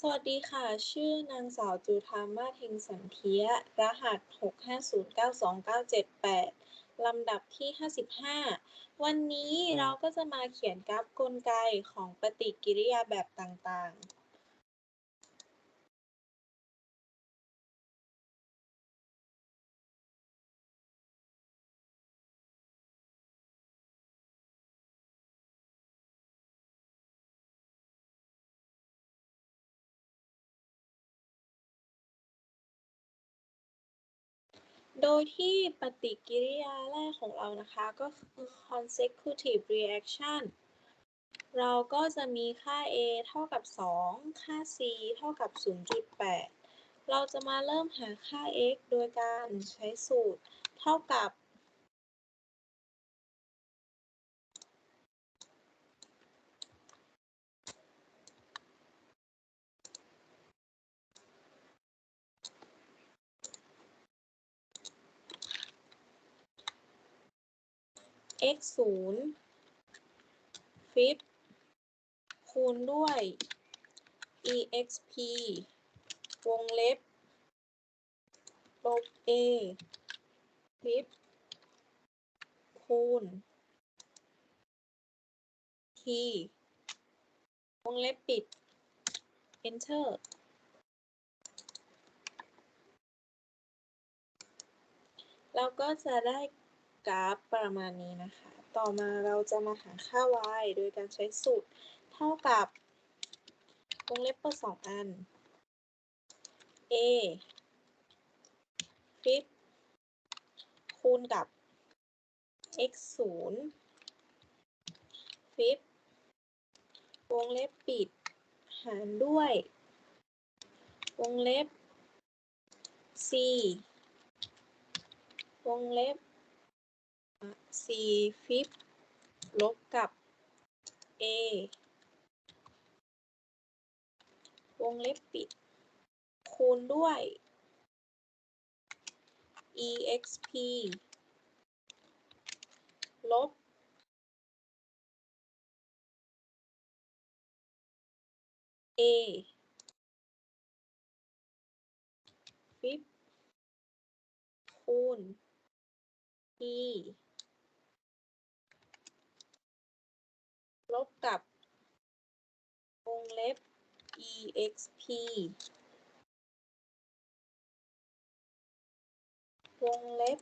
สวัสดีค่ะ ชื่อนางสาวจุธามาศเฮงสันเทีย รหัส 6509298ลำดับที่ 55 วันนี้เราก็จะมาเขียนกราฟกลไกของปฏิกิริยาแบบต่างๆ โดยที่ปฏิกิริยาแรกของเรานะคะ ก็คือ consecutive reaction เราก็จะมีค่า a เท่ากับ 2 ค่า c เท่ากับ 0.8 เราจะมาเริ่มหาค่า x โดยการใช้สูตรเท่ากับ x 0 flip คูณด้วย exp วงเล็บลบ a flip คูณ t วงเล็บปิด enter เราก็จะได้ กราฟประมาณนี้นะคะ ต่อมาเราจะมาหาค่า y โดยการใช้สูตรเท่ากับวงเล็บเปิดสองอัน a ฟลิปคูณกับ x 0ฟิปวงเล็บปิด หารด้วย วงเล็บ c วงเล็บ c ฟิปลบกับ a วงเล็บปิด คูณด้วย exp ลบ a ฟิปคูณ t ลบกับ วงเล็บ exp วงเล็บ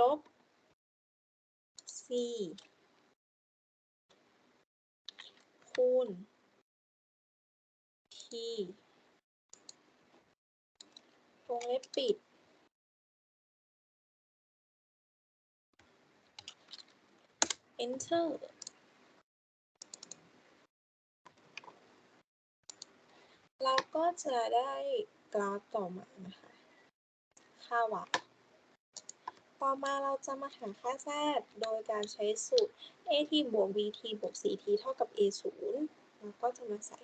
ลบ c คูณ t วงเล็บปิด enter เราก็จะได้กราฟต่อมานะคะ ค่า y ต่อมาเราจะมาหาค่า z โดยการใช้สูตร at บวก bt บวก ct เท่ากับ a 0เราก็จะมาใส่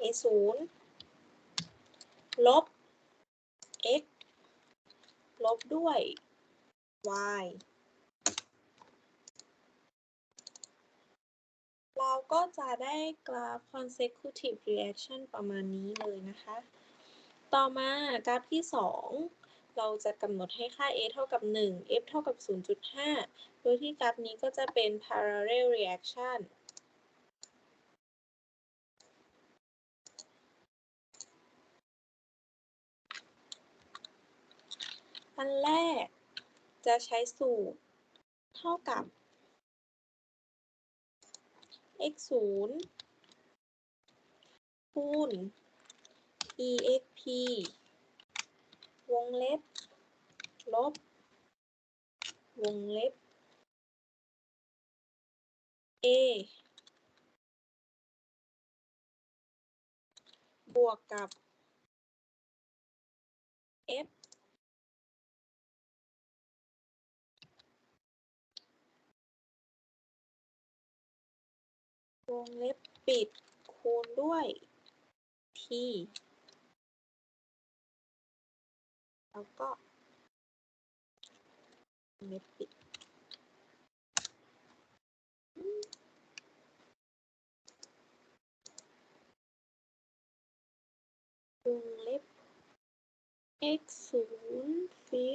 a 0ลบ x ลบด้วย y เราก็จะได้กราฟ consecutive reaction ประมาณนี้เลยนะคะ ต่อมากราฟที่ 2 เราจะกำหนดให้ค่า a เท่ากับ 1 f เท่ากับ 0.5 โดยที่กราฟนี้ก็จะเป็น parallel reaction อันแรกจะใช้สูตรเท่ากับ x 0คูณ exp วงเล็บ ลบ วงเล็บ a บวกกับ f วงเล็บปิดคูณด้วย t แล้วก็เล็บปิดวงเล็บ x ศูนย์ i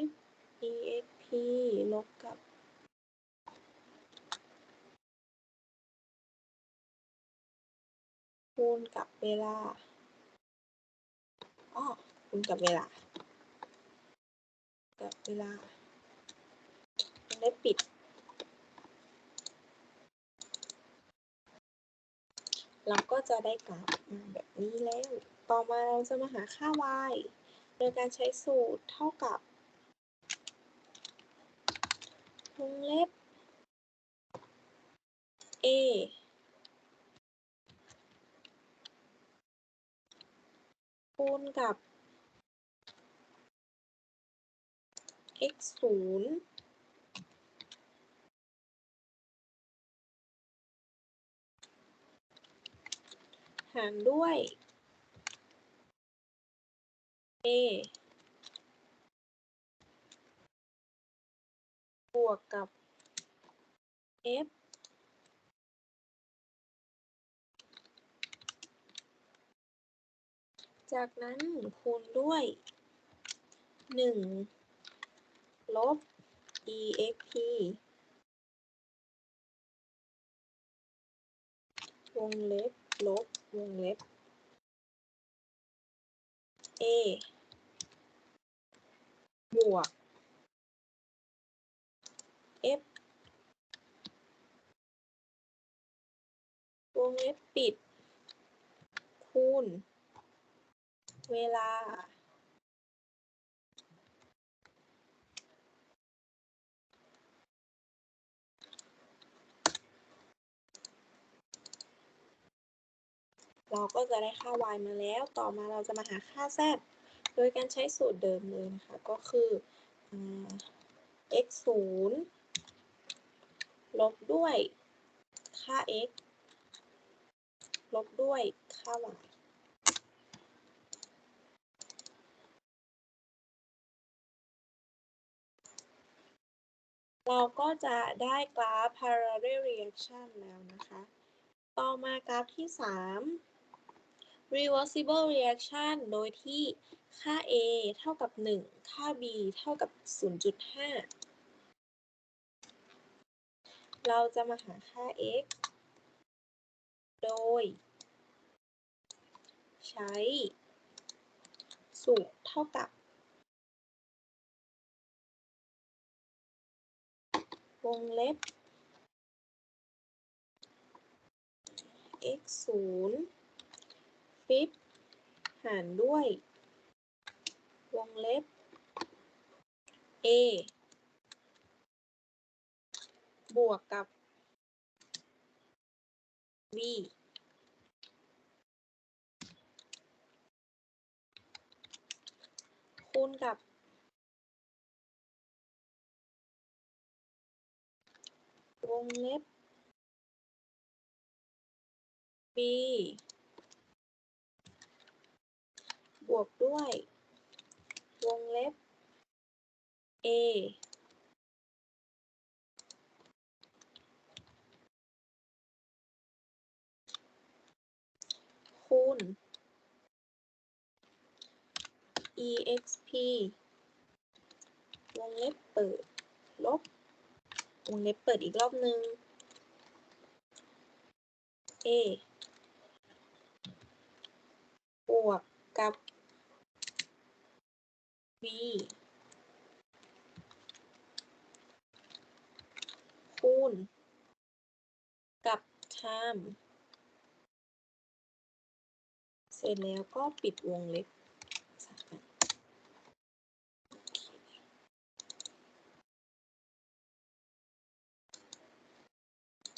b e x p ลบกับ คูณกับเวลาอ๋อคูณกับเวลา กับเวลาได้ปิด เราก็จะได้กราฟมาแบบนี้แล้ว ต่อมาเราจะมาหาค่า y โดยการใช้สูตรเท่ากับวงเล็บ a คูณกับ x ศูนย์หารด้วย a บวกกับ f จากนั้นคูณด้วย 1 ลบ exp วงเล็บ ลบ วงเล็บ a บวก f วงเล็บปิด คูณ เวลาเราก็จะได้ค่า y มาแล้ว ต่อมาเราจะมาหาค่า z โดยการใช้สูตรเดิมเลยนะคะ ก็คืออ x 0ลบด้วยค่า x ลบด้วยค่า y เราก็จะได้กราฟ parallel reaction แล้วนะคะ ต่อมากราฟที่ 3 reversible reaction โดยที่ค่า a เท่ากับ 1 ค่า b เท่ากับ 0.5 เราจะมาหาค่า x โดย ใช้สูตรเท่ากับ วงเล็บ x 0ฟิปหารด้วย วงเล็บ a บวกกับ b คูณกับ วงเล็บ b บวกด้วย วงเล็บ a คูณ exp วงเล็บเปิด ลบ วงเล็บเปิดอีกรอบนึง a บวกกับ b คูณ กับ time เสร็จแล้วก็ปิดวงเล็บสักกัน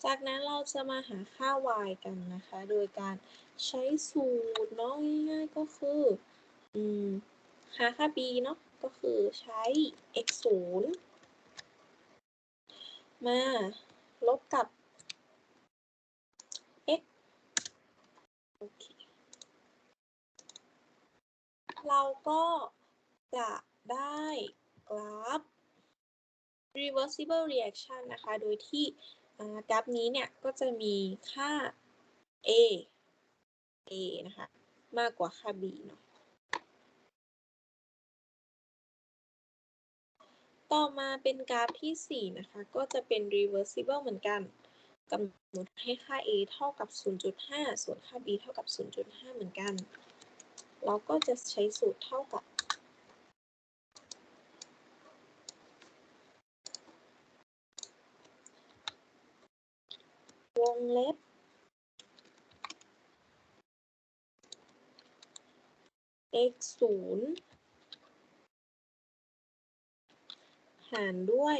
จากนั้นเราจะมาหาค่า y กันนะคะ โดยการใช้สูตรเนาะง่ายๆก็คืออืมหาค่า b เนาะก็คือใช้ x 0มาลบกับ x โอเคเราก็จะได้กราฟ reversible reaction นะคะ โดยที่ กราฟนี้เนี่ยก็จะมีค่า a a นะคะ มากกว่าค่า b เนาะต่อมาเป็นกราฟที่ 4 นะคะ ก็จะเป็น reversible เหมือนกันกำหนดให้ค่า a เท่ากับ 0.5 ส่วนค่า b เท่ากับ 0.5 เหมือนกัน เราก็จะใช้สูตรเท่ากับ ว งเล็บ x 0หารด้วย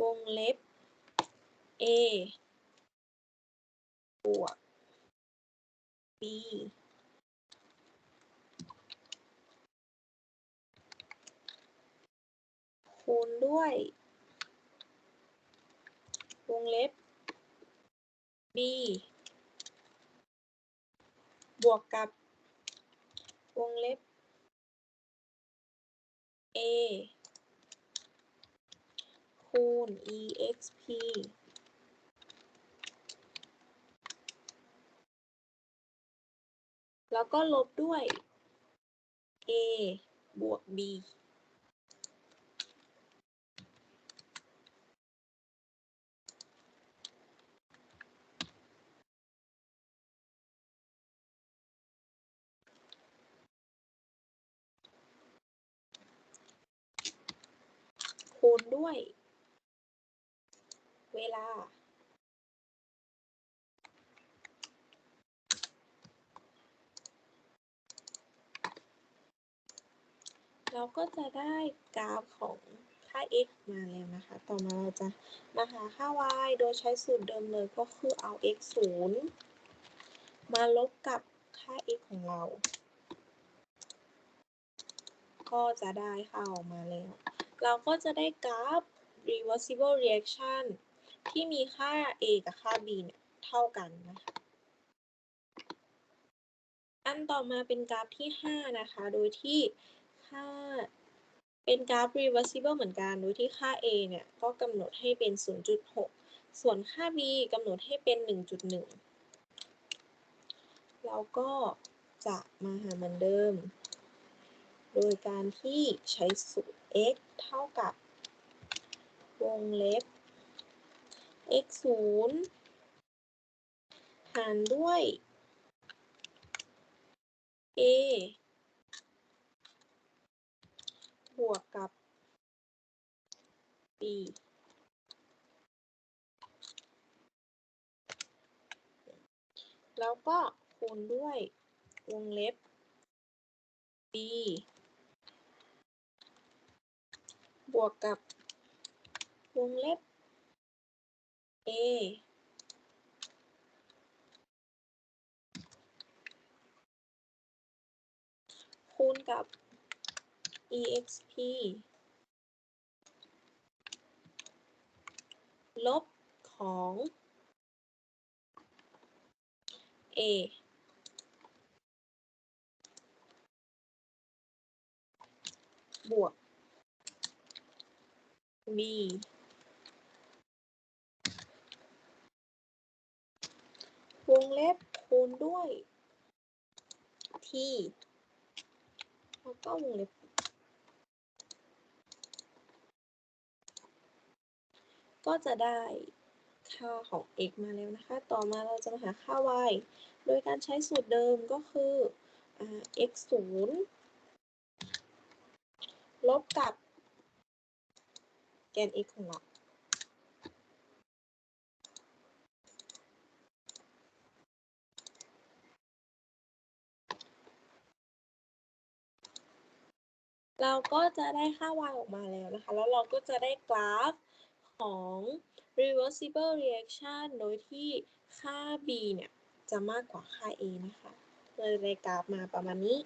วงเล็บ a บวก b คูณด้วย วงเล็บ b บวกกับ วงเล็บ a คูณ exp แล้วก็ลบด้วย a บวก b คูณด้วย เวลา เราก็จะได้กราฟของค่า x มาแล้วนะคะ ต่อมาเราจะมาหาค่า y โดยใช้สูตรเดิมเลยก็คือเอา x 0มาลบกับค่า x ของเรา ก็จะได้ค่าออกมาแล้ว เราก็จะได้กราฟ reversible reaction ที่มีค่า a กับค่า b เนี่ยเท่ากันนะคะ อันต่อมาเป็นกราฟที่ 5 นะคะ โดยที่ค่าเป็นกราฟ reversible เหมือนกัน โดยที่ค่า a เนี่ยก็กำหนดให้เป็น 0.6 ส่วนค่า b กำหนดให้เป็น 1.1 เราก็จะมาหาเหมือนเดิม โดยการที่ใช้สูตร x เท่ากับวงเล็บ x 0หารด้วย a บวกกับ b แล้วก็คูณด้วยวงเล็บ b บวกกับ วงเล็บ a คูณกับ exp ลบของ a บวก b วงเล็บคูณด้วย t แล้วก็วงเล็บ ก็จะได้ค่าของ x มาแล้วนะคะ ต่อมาเราจะมาหาค่า y โดยการใช้สูตรเดิมก็คืออ x 0ลบกับ แกน x ของเราเราก็จะได้ค่า y ออกมาแล้วนะคะ แล้วเราก็จะได้กราฟของ reversible reaction โดยที่ค่า b เนี่ย จะมากกว่าค่า a นะคะเลยได้กราฟมาประมาณนี้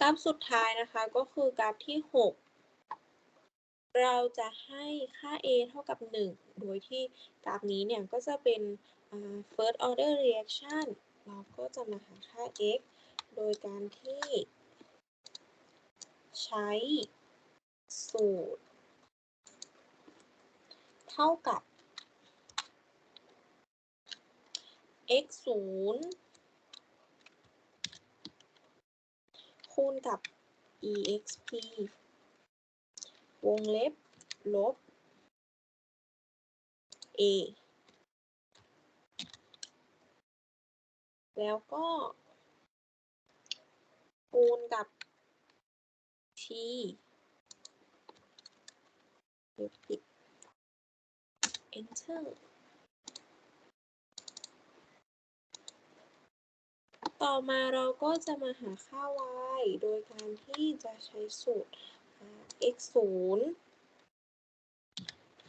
กราฟสุดท้ายนะคะก็คือกราฟที่ 6 เราจะให้ค่า a เท่ากับ 1 โดยที่กราฟนี้เนี่ยก็จะเป็น first order reaction เราก็จะมาหาค่า x โดยการที่ใช้สูตร เท่ากับ x 0คูณกับ exp วงเล็บ ลบ a แล้วก็คูณกับ t เดี๋ยวปิด enter ต่อมาเราก็จะมาหาค่า y โดยการที่จะใช้สูตร x 0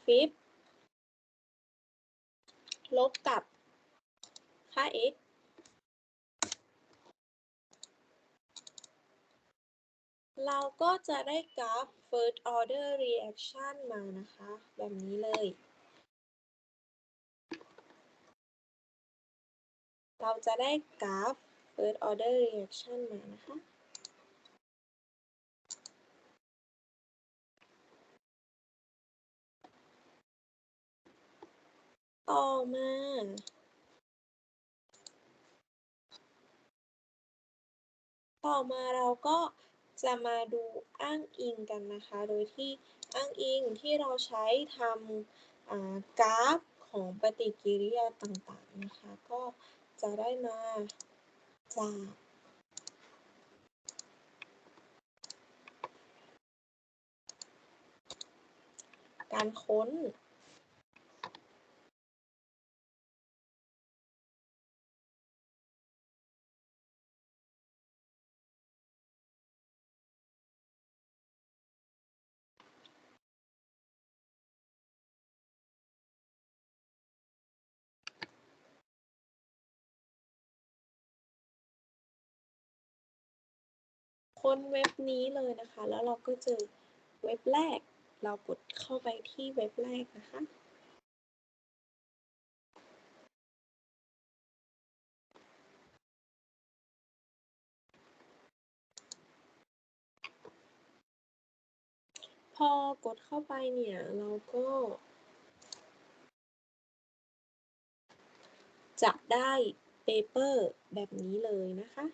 ฟิบลบกับค่า x เราก็จะได้กราฟ first order reaction มานะคะ แบบนี้เลย เราจะได้กราฟ first order reaction มานะคะ ต่อมาต่อมาเราก็จะมาดูอ้างอิงกันนะคะ โดยที่อ้างอิงที่เราใช้ทำกราฟของปฏิกิริยาต่างๆนะคะ ก็จะได้มาจาก การค้น ค้นเว็บนี้เลยนะคะ แล้วเราก็เจอเว็บแรก เรากดเข้าไปที่เว็บแรกนะคะ พอกดเข้าไปเนี่ย เราก็จะได้เปเปอร์แบบนี้เลยนะคะ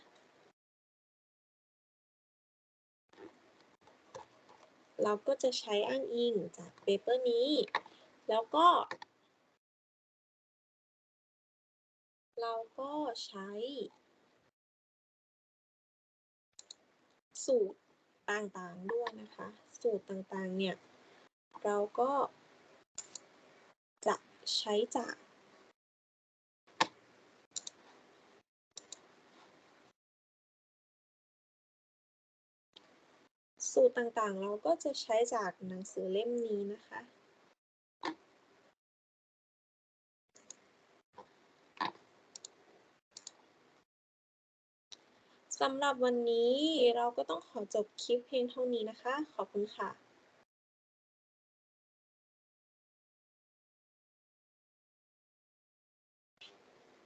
เราก็จะใช้อ้างอิงจากเปเปอร์นี้ แล้วก็ เราก็ใช้ สูตรต่างๆด้วยนะคะ สูตรต่างๆเนี่ย เราก็จะใช้จาก สูตรต่างๆ เราก็จะใช้จากหนังสือเล่มนี้นะคะ สำหรับวันนี้เราก็ต้องขอจบคลิปเพียงเท่านี้นะคะ ขอบคุณค่ะ